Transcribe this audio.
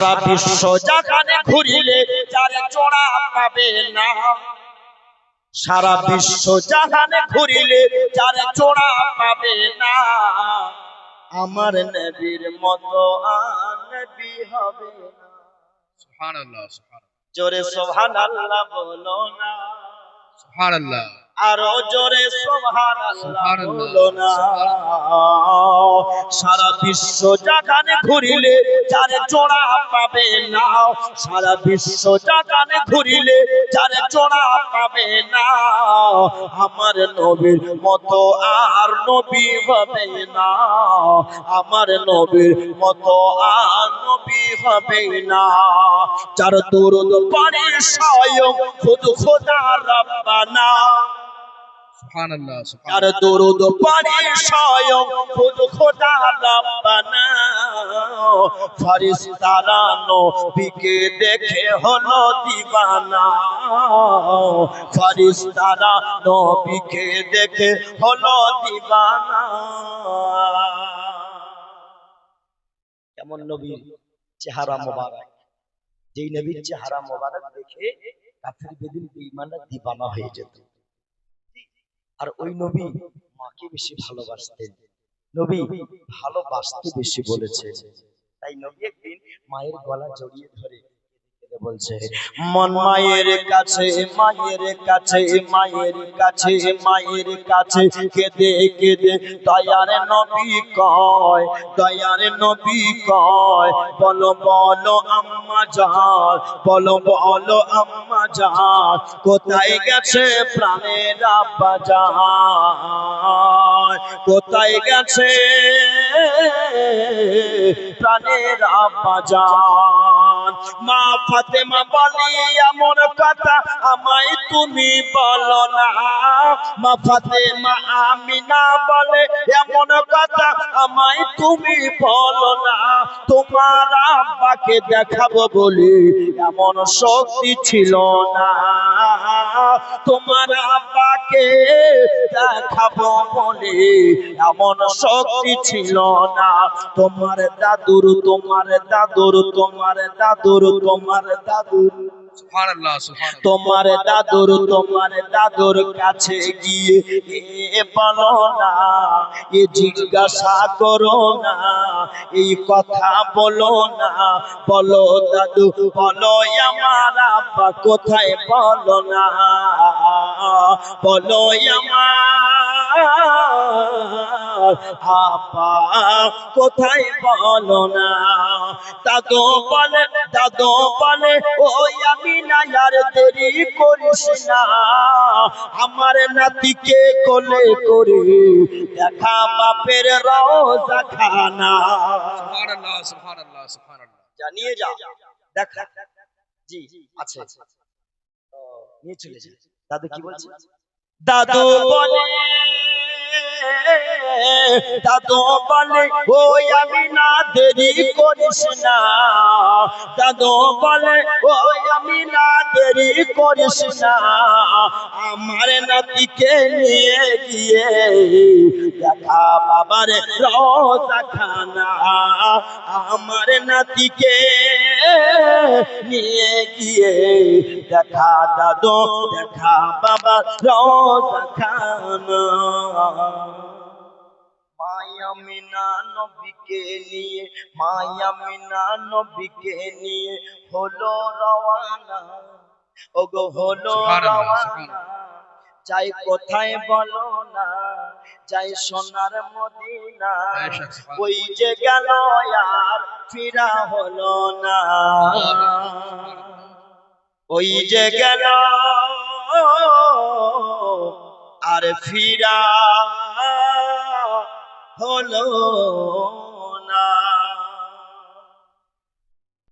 সারা বিশ্ব জাগানে ঘুরিলে যার চোরা পাবে না। সারা বিশ্ব জাহানে ঘুরিলে যার চোরা পাবে না। আমার নবীর মতো আর নবী হবে না। সুবহানাল্লাহ সুবহানাল্লাহ। জোরে সোহান আল্লাহ বলো না। সুবহানাল্লাহ। আরও জোরে সোহান আল্লাহ সুবহানাল্লাহ, বলো না। সারা বিশ্ব জাগানে ঘুরিলে যার চোরা পাবে না। সারা বিশ্ব জাগানে ঘুরিলে যার চোরা পাবে না। আমার নবীর মতো আর নবী হবে না। আমার নবীর মতো আর নবী হবে না। যার দরুদ পারে স্বয়ং খুদ খোদা রব্বানা। আর দরুদ পারে স্বয়ং খুদ খোদা নবীকে দেখে হলো দিবানা। নবীকে দেখে হলো দিবানা। কেমন নবীর চেহারা মোবারক? যেই নবীর চেহারা মোবারক দেখে কাফির বেদিন দিবানা হয়ে যেত। আর ওই নবী মাকে বেশি ভালোবাসতেন। নবী ভালোবাসতে বেশি বলেছে তাই নবী একদিন মায়ের গলা জড়িয়ে ধরে বলছে, মন মায়ের কাছে মায়ের কাছে মায়ের কাছে মায়ের কাছে কেঁদে কেঁদে নবী কয় নবী কয়, বলো বলো আম্মা বলো বলো আম্মা কোথায় গেছে প্রাণের আব্বা জান কোথায় গেছে প্রাণের আব্বা জান মা ফাতেমা বলি, এমন কথা আমায় তুমি বলো না। মা ফাতেমা আমিনা বলে, এমন কথা আমায় তুমি বলো না। তোমার আব্বাকে দেখাবো বলে এমন শক্তি ছিল না। তোমার আব্বাকে দেখাবো বলে এমন শক্তি ছিল না। তোমার দাদুর তোমার দাদুর তোমার দাদুর তোমার দাদুর। তোমার দাদুর তোমার দাদুর কাছে গিয়ে এ বলো না এ জিজ্ঞাসা করো না এই কথা বলো না। বলো দাদু বলো আমার আব্বা কোথায় বলো না? বলো আমার আব্বা কোথায় বলো না? দাদু বলে দাদু বলে ওই আমি না আর দেরি করিস না। আমার নাতিকে কোলে করে দেখা বাপের রোজা খানা সুবহানাল্লাহ সুবহানাল্লাহ সুবহানাল্লাহ। জানিয়ে যা দেখা। জি আচ্ছা ও, নিয়ে চলে যা দাদু কি বলছে? দাদু বলে দাদু বলে ওই আমি না দেরি করিস না। দাদু বলে ওই আমি না দেরি করিস না। আমার নাতিকে নিয়ে গিয়ে দেখা বাবার রোজা খানা আমার নাতিকে নিয়ে গিয়ে দেখা দাদু দেখা বাবা রোজা খানা। মায়া মিনা নবীকে নিয়ে মায়া মিনা নবীকে নিয়ে হলো রওয়ানা। ওগো হলো রওয়ানা। যাই কোথায় বলো না। যাই সোনার মদিনা ওই যে গেল আর ফিরা হলো না। ওই যে গেল আর ফিরা হলো